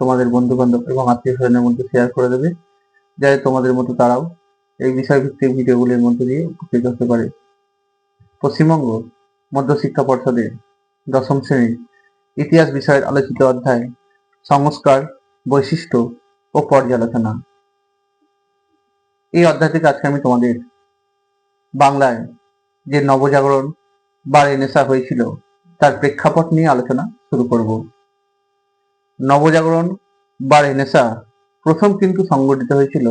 তোমাদের বন্ধু বান্ধব এবং আত্মীয় স্বজনের মধ্যে শেয়ার করে দেবে। যাতে তোমাদের মতো তারাও এই বিষয়ভিত্তিক ভিডিওগুলির মধ্যে দিয়ে উপকৃত হতে পারে। পশ্চিমবঙ্গ মধ্যশিক্ষা পর্ষদের দশম শ্রেণির ইতিহাস বিষয়ের আলোচিত অধ্যায়, সংস্কার, বৈশিষ্ট্য ও পর্যালোচনা। এই অধ্যায় থেকে আজকে আমি তোমাদের বাংলায় যে নবজাগরণ বা রেনেসা হয়েছিল, তার প্রেক্ষাপট নিয়ে আলোচনা শুরু করব। নবজাগরণ বা রেনেসা প্রথম কিন্তু সংগঠিত হয়েছিল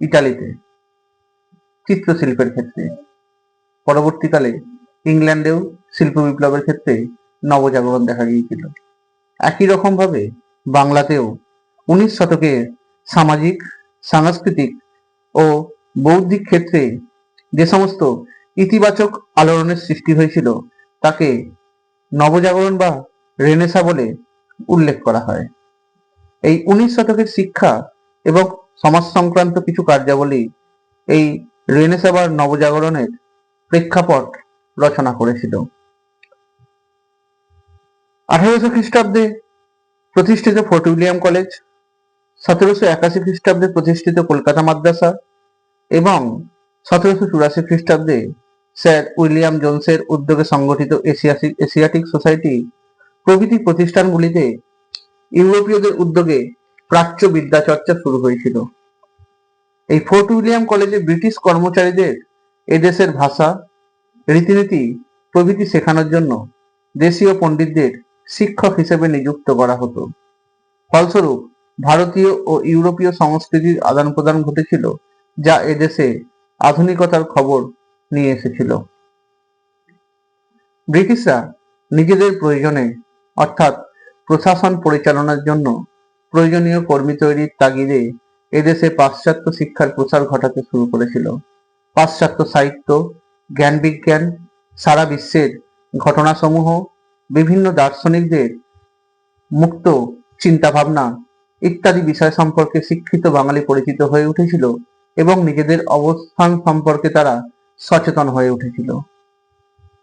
ইটালিতে, চিত্রশিল্পের ক্ষেত্রে। পরবর্তীকালে ইংল্যান্ডেও শিল্প বিপ্লবের ক্ষেত্রে নবজাগরণ দেখা গিয়েছিল। একই রকম ভাবে বাংলাতেও উনিশ শতকের সামাজিক, সাংস্কৃতিক ও বৌদ্ধিক ক্ষেত্রে যে সমস্ত ইতিবাচক আলোড়নের সৃষ্টি হয়েছিল, তাকে নবজাগরণ বা রেনেসা বলে উল্লেখ করা হয়। এই উনিশ শতকের শিক্ষা এবং সমাজ সংক্রান্ত কিছু কার্যাবলী এই রেনেসা বা নবজাগরণের প্রেক্ষাপট রচনা করেছিল। আঠারোশো খ্রিস্টাব্দে প্রতিষ্ঠিত ফোর্ট উইলিয়াম কলেজ, সতেরোশো একাশি খ্রিস্টাব্দে প্রতিষ্ঠিত কলকাতা মাদ্রাসা এবং সতেরোশো চুরাশি খ্রিস্টাব্দে স্যার উইলিয়াম জোনসের উদ্যোগে সংগঠিত এশিয়াটিক সোসাইটি প্রভৃতি প্রতিষ্ঠানগুলিতে ইউরোপীয়দের উদ্যোগে প্রাচ্য বিদ্যা চর্চা শুরু হয়েছিল। এই ফোর্ট উইলিয়াম কলেজে ব্রিটিশ কর্মচারীদের এদেশের ভাষা, রীতিনীতি প্রভৃতি শেখানোর জন্য দেশীয় পণ্ডিতদের শিক্ষক হিসেবে নিযুক্ত করা হতো। ফলস্বরূপ, ভারতীয় ও ইউরোপীয় সংস্কৃতির আদান প্রদান ঘটেছিল, যা এদেশে আধুনিকতার খবর নিয়ে এসেছিল। ব্রিটিশরা নিজেদের প্রয়োজনে অর্থাৎ প্রশাসন পরিচালনার জন্য প্রয়োজনীয় কর্মী তৈরির তাগিদে এদেশে পাশ্চাত্য শিক্ষার প্রসার ঘটাতে শুরু করেছিল। পাশ্চাত্য সাহিত্য, জ্ঞান বিজ্ঞান, সারা বিশ্বের ঘটনাসমূহ, বিভিন্ন দার্শনিকদের মুক্ত চিন্তাভাবনা ইত্যাদি বিষয় সম্পর্কে শিক্ষিত বাঙালি পরিচিত হয়ে উঠেছিল এবং নিজেদের অবস্থান সম্পর্কে তারা সচেতন হয়ে উঠেছিল।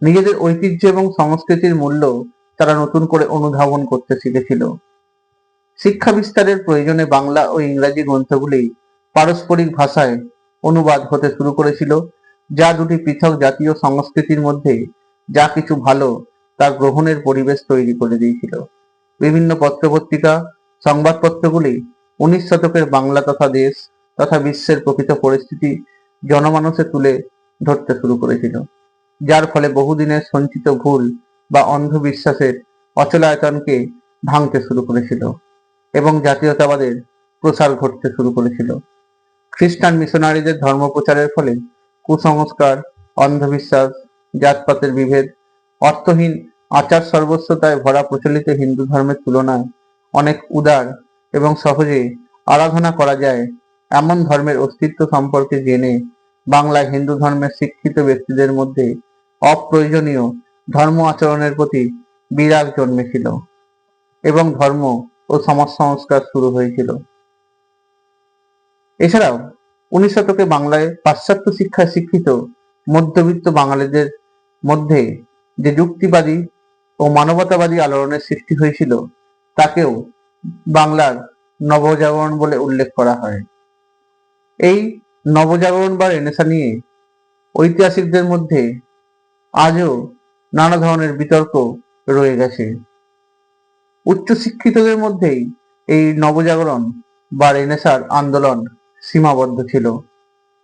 নিজেদের ঐতিহ্য এবং সংস্কৃতির মূল্য তারা নতুন করে অনুধাবন করতে শিখেছিল। শিক্ষা বিস্তারের প্রয়োজনে বাংলা ও ইংরাজি গ্রন্থগুলি পারস্পরিক ভাষায় অনুবাদ হতে শুরু করেছিল, যা দুটি পৃথক জাতীয় সংস্কৃতির মধ্যে যা কিছু ভালো তার গ্রহণের পরিবেশ তৈরি করে দিয়েছিল। বিভিন্ন পত্রপত্রিকা, সংবাদপত্রগুলি উনিশ শতকের বাংলা তথা দেশ তথা বিশ্বের প্রকৃত পরিস্থিতি জনমানসে তুলে ধরতে শুরু করেছিল, যার ফলে বহুদিনের সঞ্চিত ভুল বা অন্ধবিশ্বাসের অচলায়তনকে ভাঙতে শুরু করেছিল এবং জাতীয়তাবাদের প্রসার ঘটতে শুরু করেছিল। খ্রিস্টান মিশনারিদের ধর্ম প্রচারের ফলে কুসংস্কার, অন্ধবিশ্বাস, জাতপাতের বিভেদ, অর্থহীন আচার সর্বস্বতায় ভরা প্রচলিত হিন্দু ধর্মের তুলনায় অনেক উদার এবং সহজে আরাধনা করা যায় এমন ধর্মের অস্তিত্ব সম্পর্কে জেনে বাংলায় হিন্দু ধর্মের শিক্ষিত ব্যক্তিদের মধ্যে অপ্রয়োজনীয় ধর্ম আচরণের প্রতি বিরাগ জন্মেছিল এবং ধর্ম ও সমাজ সংস্কার শুরু হয়েছিল। এছাড়াও উনিশ শতকে বাংলায় পাশ্চাত্য শিক্ষায় শিক্ষিত মধ্যবিত্ত বাঙালিদের মধ্যে যে যুক্তিবাদী ও মানবতাবাদী আলোড়নের সৃষ্টি হয়েছিল, তাকেও বাংলার নবজাগরণ বলে উল্লেখ করা হয়। এই নবজাগরণ বা রেনেসা নিয়ে ঐতিহাসিকদের মধ্যে আজও নানা ধরনের বিতর্ক রয়ে গেছে। উচ্চশিক্ষিতদের মধ্যেই এই নবজাগরণ বা রেনেসার আন্দোলন সীমাবদ্ধ ছিল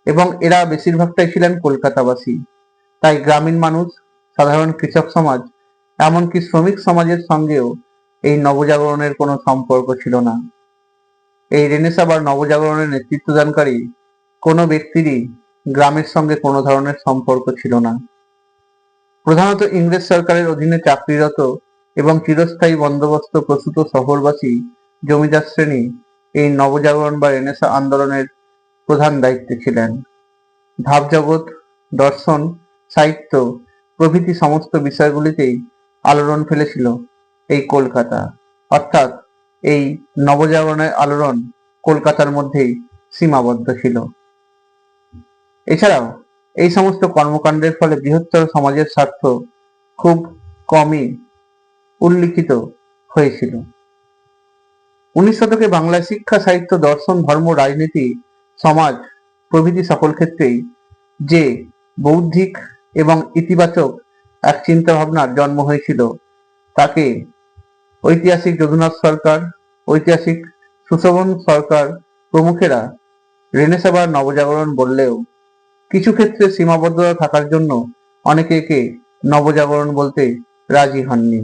এবং এরা বেশিরভাগটাই ছিলেন কলকাতাবাসী। তাই গ্রামীণ মানুষ, সাধারণ কৃষক সমাজ, এমনকি শ্রমিক সমাজের সঙ্গেও এই নবজাগরণের কোনো সম্পর্ক ছিল না। এই রেনেসা বা নবজাগরণের নেতৃত্বদানকারী কোনো ব্যক্তিরই গ্রামের সঙ্গে কোনো ধরনের সম্পর্ক ছিল না। প্রধানত ইংরেজ সরকারের অধীনে চাকরিরত এবং চিরস্থায়ী বন্দোবস্ত প্রসূত শহরবাসী, জমিদার শ্রেণি, এই নবজাগরণ বা রেনেসা আন্দোলনের প্রধান দায়িত্বে ছিলেন। ভাবজগৎ দর্শন, সাহিত্য প্রভৃতি সমস্ত বিষয়গুলিতেই আলোড়ন ফেলেছিল এই কলকাতা। অর্থাৎ এই নবজাগরণের আলোড়ন কলকাতার মধ্যেই সীমাবদ্ধ ছিল। এছাড়াও এই সমস্ত কর্মকাণ্ডের ফলে বৃহত্তর সমাজের স্বার্থ খুব কমই উল্লিখিত হয়েছিল। উনিশ শতকে বাংলায় শিক্ষা, সাহিত্য, দর্শন, ধর্ম, রাজনীতি, সমাজ প্রভৃতি সকল ক্ষেত্রেই যে বৌদ্ধিক এবং ইতিবাচক এক চিন্তা ভাবনার জন্ম হয়েছিল, তাকে ঐতিহাসিক যদুনাথ সরকার, ঐতিহাসিক সুশোভন সরকার প্রমুখেরা রেনেসা বা নবজাগরণ বললেও কিছু ক্ষেত্রে সীমাবদ্ধতা থাকার জন্য অনেকে একে নবজাগরণ বলতে রাজি হননি।